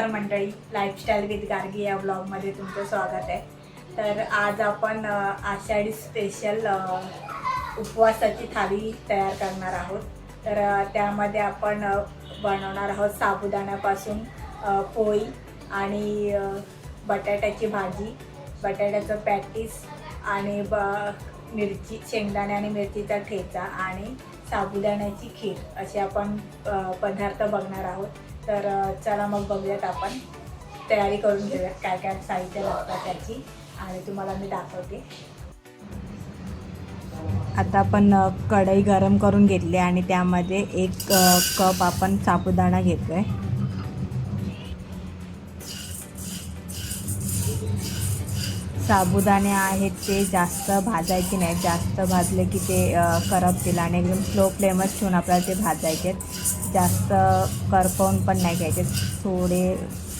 नमस्कार मंडळी. Lifestyle with Gargi या ब्लॉगमध्ये तुमचं स्वागत आहे. तर आज आपण आषाढी स्पेशल उपवासाची थाळी तयार करणार आहोत. तर त्यामध्ये आपण बनवणार आहोत साबुदाण्यापासून पोळी आणि बटाट्याची भाजी बटाट्याचं पॅटीस आणि ब मिरची शेंगदाणे आणि मिरचीचा ठेचा आणि साबुदाण्याची खीर असे आपण पदार्थ बघणार आहोत. तर चला मग बघूयात आपण. तयारी करून घेऊयात काय काय साहित्य लागतात त्याची आणि तुम्हाला मी दाखवते. आता आपण कढई गरम करून घेतली आणि त्यामध्ये एक कप आपण साबुदाणा घेतो आहे साबुदाणे आहेत ते जास्त भाजायचे नाहीत जास्त भाजले की ते अ, करपतील आणि एकदम स्लो फ्लेमच ठेवून आपल्याला ते भाजायचे आहेत. जास्त करपवून पण नाही घ्यायचे. थोडे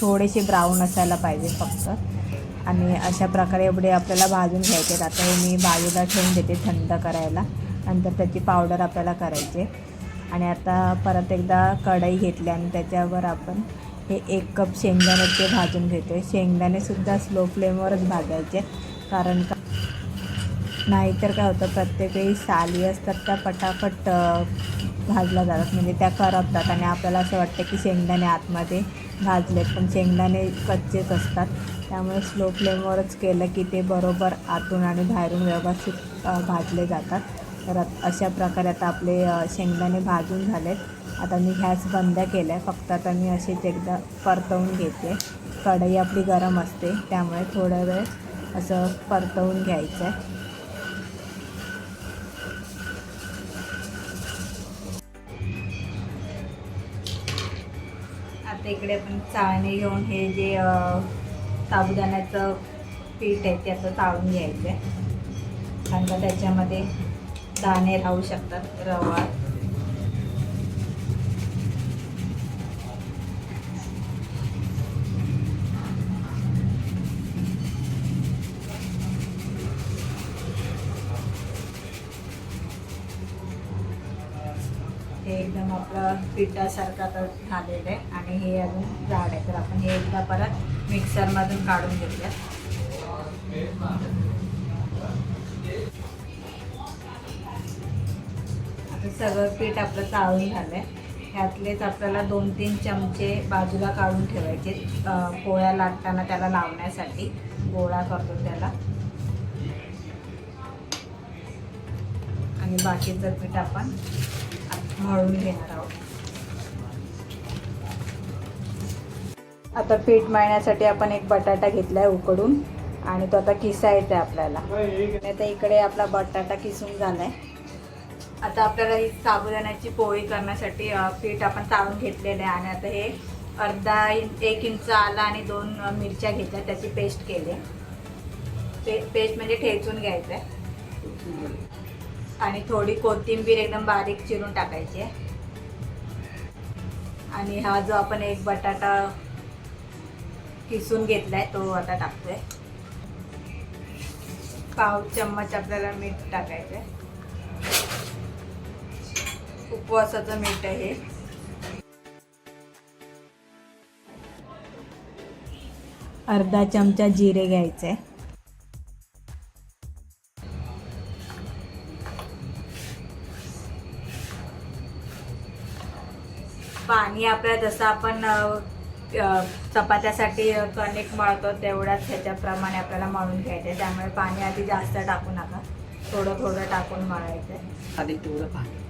थोडेसे ब्राऊन असायला पाहिजे फक्त. आणि अशा प्रकारे एवढे आपल्याला भाजून घ्यायचे. आता हे मी बाजूला ठेवून देते थंड करायला. नंतर त्याची पावडर आपल्याला करायची. आणि आता परत एकदा कढई घेतली आणि त्याच्यावर आपण हे एक कप शेंगदाण्याचे भाजून घेतो आहे शेंगदाणेसुद्धा स्लो फ्लेमवरच भाजायचे. कारण का? नाहीतर काय होतं? प्रत्येक वेळी साली असतात त्या पटापट भाजल्या जातात. म्हणजे त्या करपतात आणि आपल्याला असं वाटतं की शेंगदाणे आतमध्ये भाजलेत पण शेंगदाणे कच्चेच असतात. त्यामुळे स्लो फ्लेमवरच केलं की ते बरोबर आतून आणि बाहेरून व्यवस्थित भाजले जातात. तर अशा प्रकारे आता आपले शेंगदाणे भाजून झालेत. आता मी गॅस बंद केला आहे फक्त आता मी अशीच एकदा परतवून घेते. कढई आपली गरम असते त्यामुळे थोडा वेळ असं परतवून घ्यायचं आहे आता इकडे आपण चाळणी घेऊन हे जे साबुदाण्याचं पीठ आहे त्याचं चाळून घ्यायचं आहे कारण का त्याच्यामध्ये दाणे राहू शकतात रवा आपलं पिठासारखं तर झालेलं आहे. आणि हे अजून जाड आहे. तर आपण हे एकदा परत मिक्सरमधून काढून घेऊया. आता सगळं पीठ आपलं चाळून झालं आहे ह्यातलेच आपल्याला दोन तीन चमचे बाजूला काढून ठेवायचे. पोळ्या लागताना त्याला लावण्यासाठी. गोळा करतो त्याला. आणि बाकीचं पीठ आपण मळून घेणार आहोत आता पीठ मळण्यासाठी आपण एक बटाटा घेतलाय उकडून आणि तो आता किसायचा आहे आपल्याला. आता इकडे आपला बटाटा किसून झालाय. आता आपल्याला ही साबुदाण्याची पोळी करण्यासाठी पीठ आपण चाळून घेतलेलं आहे. आणि आता हे अर्धा एक इंच आला आणि दोन मिरच्या घेतल्या त्याची पेस्ट केली. पे पेस्ट म्हणजे ठेचून घ्यायचं आहे आणि थोडी कोथिंबीर एकदम बारीक चिरून टाकायची आहे. आणि हा जो आपण एक बटाटा किसून घेतलाय तो आता टाकतोय. पाव चम्मच आपल्याला मीठ टाकायचं आहे उपवासाचं मीठ आहे अर्धा चमचा जिरे घ्यायचे पाणी आपल्या जसं आपण चपात्यासाठी कणिक मळतो तेवढ्याच ह्याच्याप्रमाणे आपल्याला मळून घ्यायचं. आहे त्यामुळे पाणी आधी जास्त टाकू नका. थोडं थोडं टाकून मळायचं आहे. आधी तेवढं पाणी.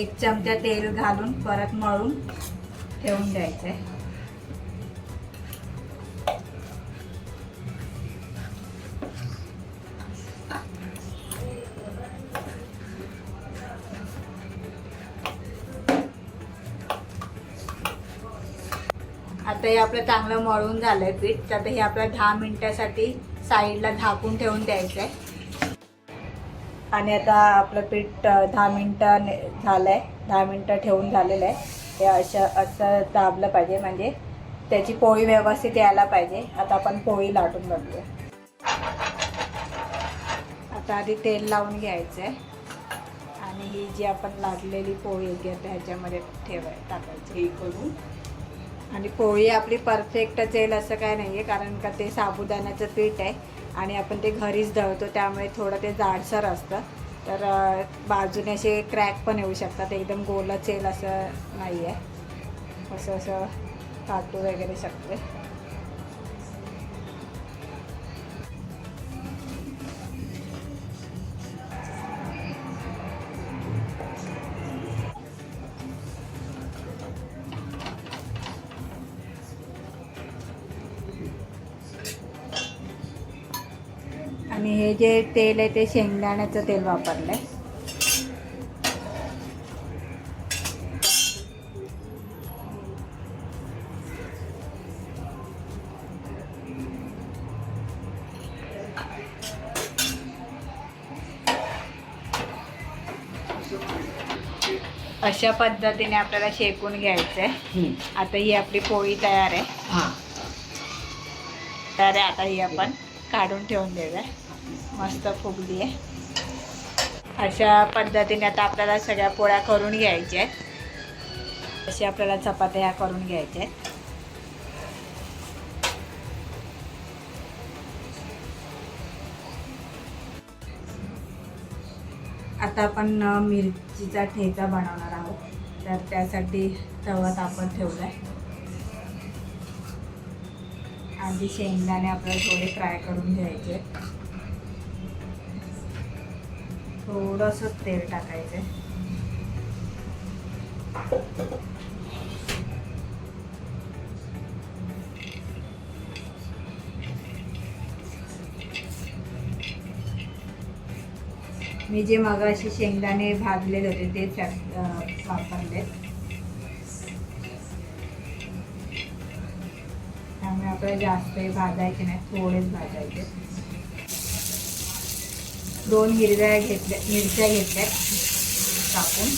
एक चमचा तेल घालून परत मळून ठेवून द्यायचं आहे आता हे आपलं चांगलं मळून झालंय पीठ. तर आता हे आपल्या दहा मिनिटासाठी साईडला झाकून ठेवून द्यायचं आहे आणि आता आपलं पीठ दहा मिनटं झालं आहे दहा मिनटं ठेवून झालेलं आहे. हे अशा असं दाबलं पाहिजे. म्हणजे त्याची पोळी व्यवस्थित यायला पाहिजे. आता आपण पोळी लाटून बघूया. आता आधी तेल लावून घ्यायचं आहे आणि ही जी आपण लाटलेली पोळी आहे ती ह्याच्यामध्ये ठेवाय टाकायची. हे करून. आणि पोळी आपली परफेक्टच येईल असं काय नाही आहे कारण का ते साबुदाण्याचं पीठ आहे. आणि आपण ते घरीच दळतो त्यामुळे थोडं ते जाडसर असतं. तर बाजूने असे क्रॅक पण येऊ शकतात एकदम गोलच येईल असं नाही आहे असं असं काटू वगैरे शकते हे जे तेल आहे ते शेंगदाण्याचं तेल वापरलं आहे अशा पद्धतीने आपल्याला शेकून घ्यायचं आहे हं. आता ही आपली पोळी तयार आहे. हां. तर आता ही आपण काढून ठेवून देऊया. मस्त फुगली आहे अशा पद्धतीने आता आपल्याला सगळ्या पोळ्या करून घ्यायच्या आहेत. अशी आपल्याला चपात्या ह्या करून घ्यायच्या आहेत. आता आपण मिरचीचा ठेचा बनवणार आहोत. तर त्यासाठी तवा तापत ठेवला आहे आधी शेंगदाणे आपल्याला थोडे फ्राय करून घ्यायचे थोडंसं तेल टाकायचं मी जे मगाशी शेंगदाणे भाजलेले होते ते त्यात वापरले त्यामुळे आपल्याला जास्त भाजायचे नाही थोडेच भाजायचे. दोन हिरव्या घेतल्या मिरच्या घेतल्या. कापून.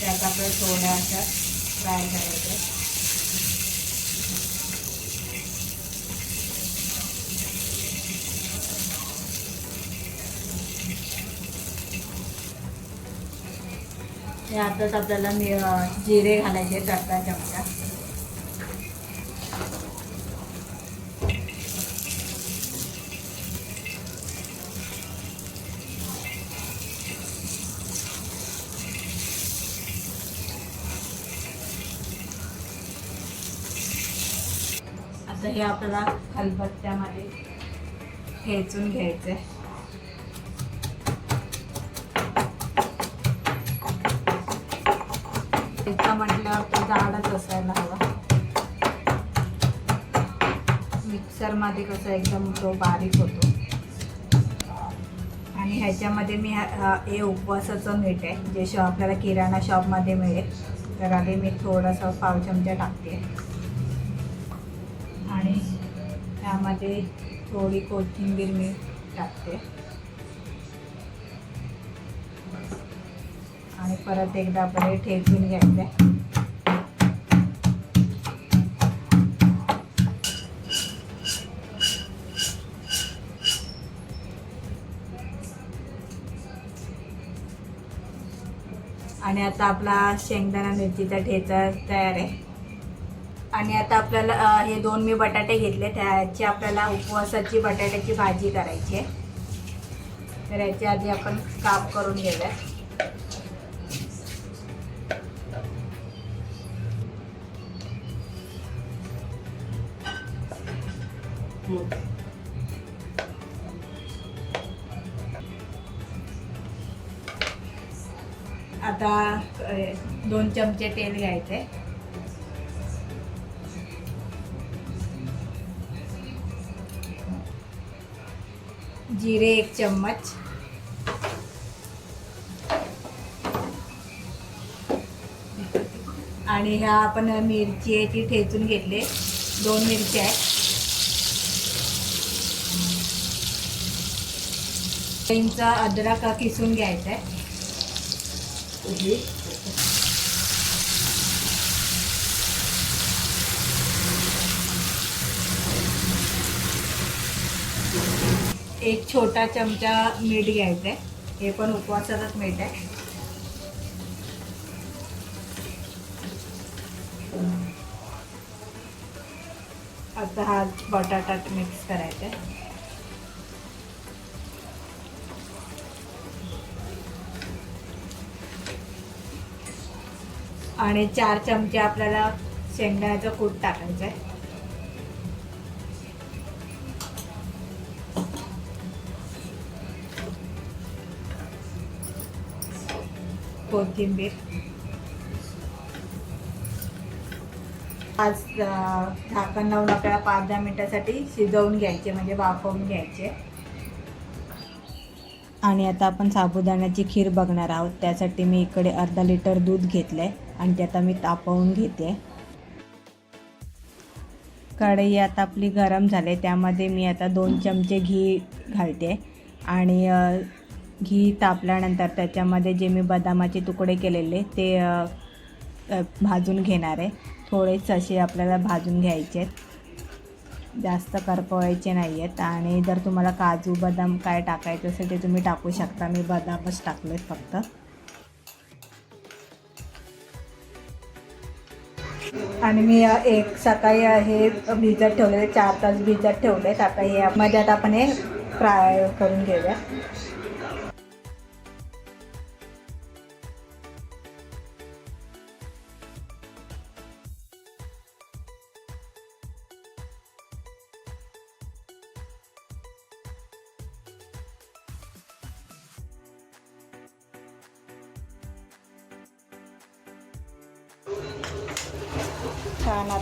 त्यात आपल्याला थोड्या अशा फ्राय करायच्या. यातच आपल्याला मी जिरे घालायचे अर्धा चमचा. आता हे आपल्याला खलबत्त्यामध्ये ठेचून घ्यायचं आहे ठेचा म्हटल्यावर तो जाडच असायला हवा. मिक्सरमध्ये कसं एकदम तो बारीक होतो. आणि ह्याच्यामध्ये मी हे उपवासाचं मीठ आहे. जे शॉ आपल्याला किराणा शॉपमध्ये मिळेल. तर आधी मी थोडासा पाव चमचा टाकते. आणि त्यामध्ये थोडी कोथिंबीर मी टाकते. आणि परत एकदा आपण हे ठेचून घ्यायचं आहे. आणि आता आपला शेंगदाणा मिरचीचा ठेचा तयार आहे. आणि आता आपल्याला हे दोन मी बटाटे घेतले. त्याची आपल्याला उपवासाची बटाट्याची भाजी करायची आहे. तर याच्या आधी आपण काप करून घेऊया. आता दोन चमचे तेल घ्यायचे. जिरे एक चम्मच. आणि ह्या आपण मिरची आहे ती ठेचून घेतले. दोन मिरच्या आहेत. इंच अद्रक किसून घ्यायचा आहे. एक छोटा चमचा मीठ घ्यायचं आहे हे पण उपवासातच मीठ आहे आता हा बटाटा मिक्स करायचा आहे आणि चार चमचे आपल्याला शेंगदाण्याचं कूट टाकायचं आहे कोथिंबीर. आज झाकण लावून आपल्याला पाच दहा मिनटासाठी शिजवून घ्यायचे म्हणजे वाफवून घ्यायचे. आणि आता आपण साबुदाण्याची खीर बघणार आहोत. त्यासाठी मी इकडे अर्धा लिटर दूध घेतलं आहे आणि ते आता मी तापवून घेते. कढई आता आपली गरम झाली त्यामध्ये मी आता दोन चमचे घी घालते. आणि घी तापल्यानंतर त्याच्यामध्ये जे मी बदामाचे तुकडे केलेले ते भाजून घेणार आहे. थोडेच असे आपल्याला भाजून घ्यायचे आहेत. जास्त करपवायचे नाही आहेत. आणि जर तुम्हाला काजू बदाम काय टाकायचं असेल ते तुम्ही टाकू शकता. मी बदामच टाकले फक्त. आणि मी एक सकाळी हे भिजत ठेवले चार तास भिजत ठेवलेत. आता हे मध्ये आता आपण हे फ्राय करून घेऊया.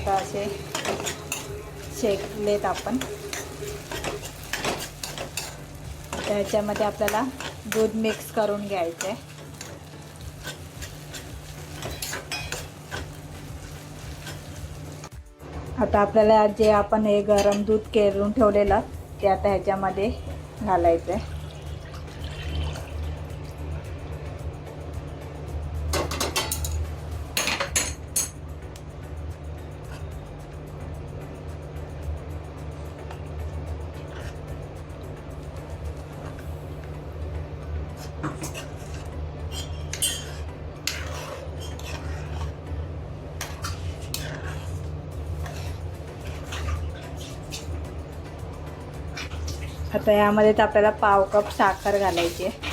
आता असे शेकलेत आपण. त्याच्यामध्ये आपल्याला दूध मिक्स करून घ्यायचं आहे आता आपल्याला जे आपण हे गरम दूध केरून ठेवलेलं ते आता ह्याच्यामध्ये घालायचं आहे आता यामध्ये तर आपल्याला पाव कप साखर घालायची आहे.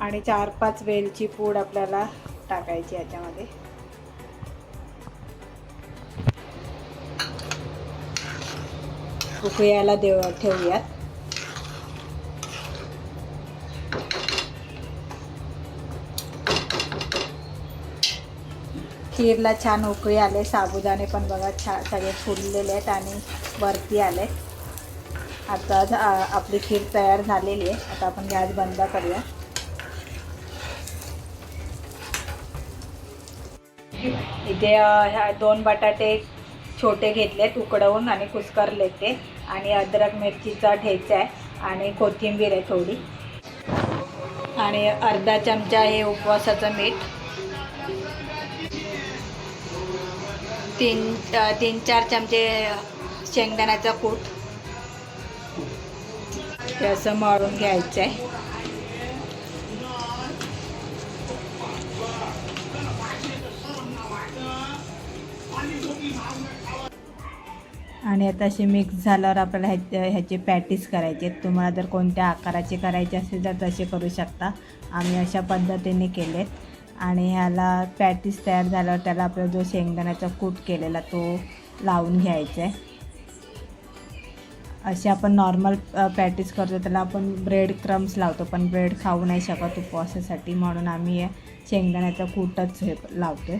आणि चार पाच वेलची पूड आपल्याला टाकायची याच्यामध्ये. उकळ्याला देव ठेवूयात. खीरला छान उकळी आले साबुदाणे पण बघा छान सगळे फुललेले आहेत आणि वरती आले. आता आपली खीर तयार झालेली आहे. आता आपण गॅस बंद करूया. इथे ह्या दोन बटाटे छोटे घेतलेत उकडवून आणि कुस्करले ते. आणि अद्रक मिरचीचा ठेचा आहे आणि कोथिंबीर आहे थोडी. आणि अर्धा चमचा हे उपवासाचं मीठ. तीन तीन चार चमचे शेंगदाण्याचा कूट. हे असं मळून घ्यायचं आहे. आणि आता असे मिक्स झाल्यावर आपल्याला ह्या ह्याचे पॅटीस करायचे आहेत. तुम्हाला जर कोणत्या आकाराचे करायचे असेल तर तसे करू शकता. आम्ही अशा पद्धतीने केलेत. आणि ह्याला पॅटीस तयार झाल्यावर त्याला आपला जो शेंगदाण्याचा कूट केलेला तो लावून घ्यायचा आहे. असे आपण नॉर्मल पॅटीस करतो त्याला आपण ब्रेड क्रम्स लावतो पण ब्रेड खाऊ नाही शकत उपवासासाठी. म्हणून आम्ही शेंगदाण्याचा कूटच हे लावतो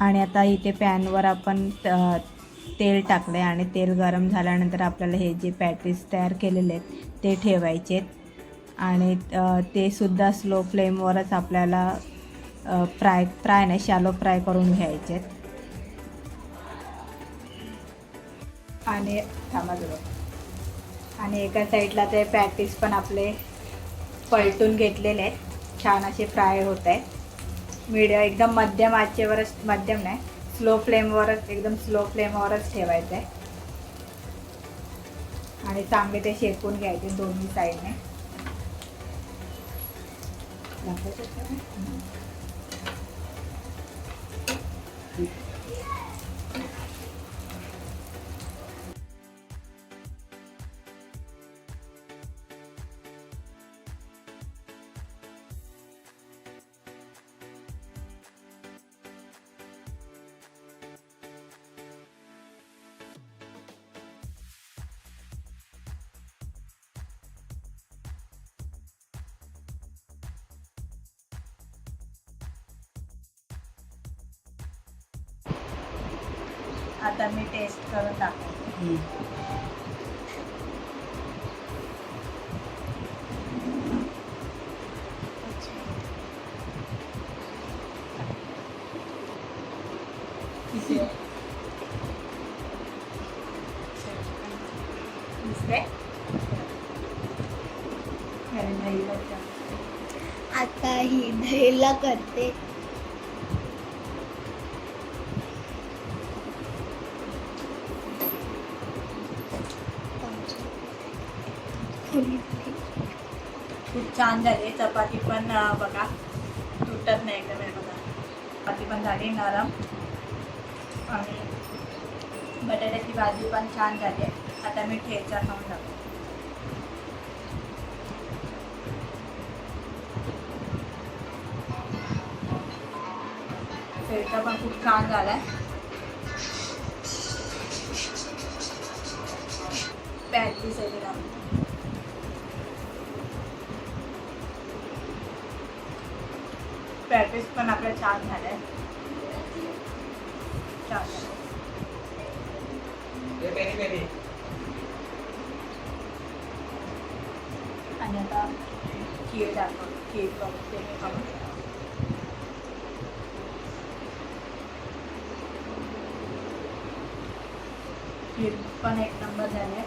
आणि आता इथे पॅनवर आपण तेल तेल आहे आणि तेल गरम झाल्यानंतर आपल्याला हे जे पॅटीस तयार केलेले आहेत ते ठेवायचे आहेत. आणि ते सुद्धा स्लो फ्लेमवरच आपल्याला फ्राय फ्राय नाही शॅलो फ्राय करून घ्यायचे आहेत. आणि थांबा आणि एका साईडला ते पॅटीस पण आपले पलटून घेतलेले आहेत. छान असे फ्राय होत आहेत. मीडियम एकदम मध्यम आचेवरच मध्यम नाही स्लो फ्लेमवरच एकदम स्लो फ्लेमवरच ठेवायचं आहे आणि चांगले ते शेकून घ्यायचे दोन्ही साईडने आता मी टेस्ट करून दाखवते. नाही आता ही दहीला करते. खूप छान झाली. चपाती पण बघा. तुटत नाही एकदम हे बघा? चपाती पण झाली नरम. आणि बटाट्याची भाजी पण छान झाली. आहे आता मी ठेचा खाऊन जातो. ठेचा पण खूप छान झाला आहे पॅटीस आहे पॅटीस पण आपल्या छान झाल्या. छान झाल्या. आणि आता खीर दाखव खीर बघू ते मी खाऊन खीर पण एक नंबर झाले.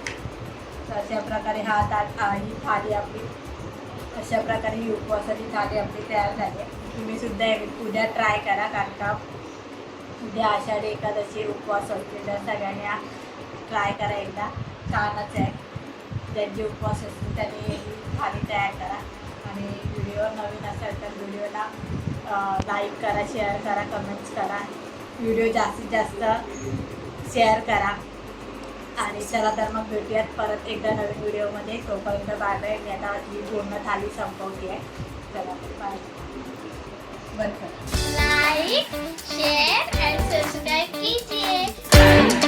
तर अशा प्रकारे हा ताट हा ही थाली आपली. अशा प्रकारे ही उपवासाची थाली आपली तयार झाली. आहे तुम्ही सुद्धा उद्या ट्राय करा कारण का उद्या आषाढी एकादशी उपवास असतील तर सगळ्यांनी ट्राय करा एकदा. छानच आहे. ज्यांचे उपवास असतील त्यांनी थाली तयार करा. आणि व्हिडिओ नवीन असेल तर व्हिडिओला लाईक करा शेअर करा कमेंट्स करा. व्हिडिओ जास्तीत जास्त शेअर करा. आणि चला तर मग भेटूयात परत एकदा नवीन व्हिडिओमध्ये तोपर्यंत बाय बाय मी आता ही पूर्ण थाली संपवली आहे चला बाय बंद करें लाइक शेयर एंड सब्सक्राइब कीजिए.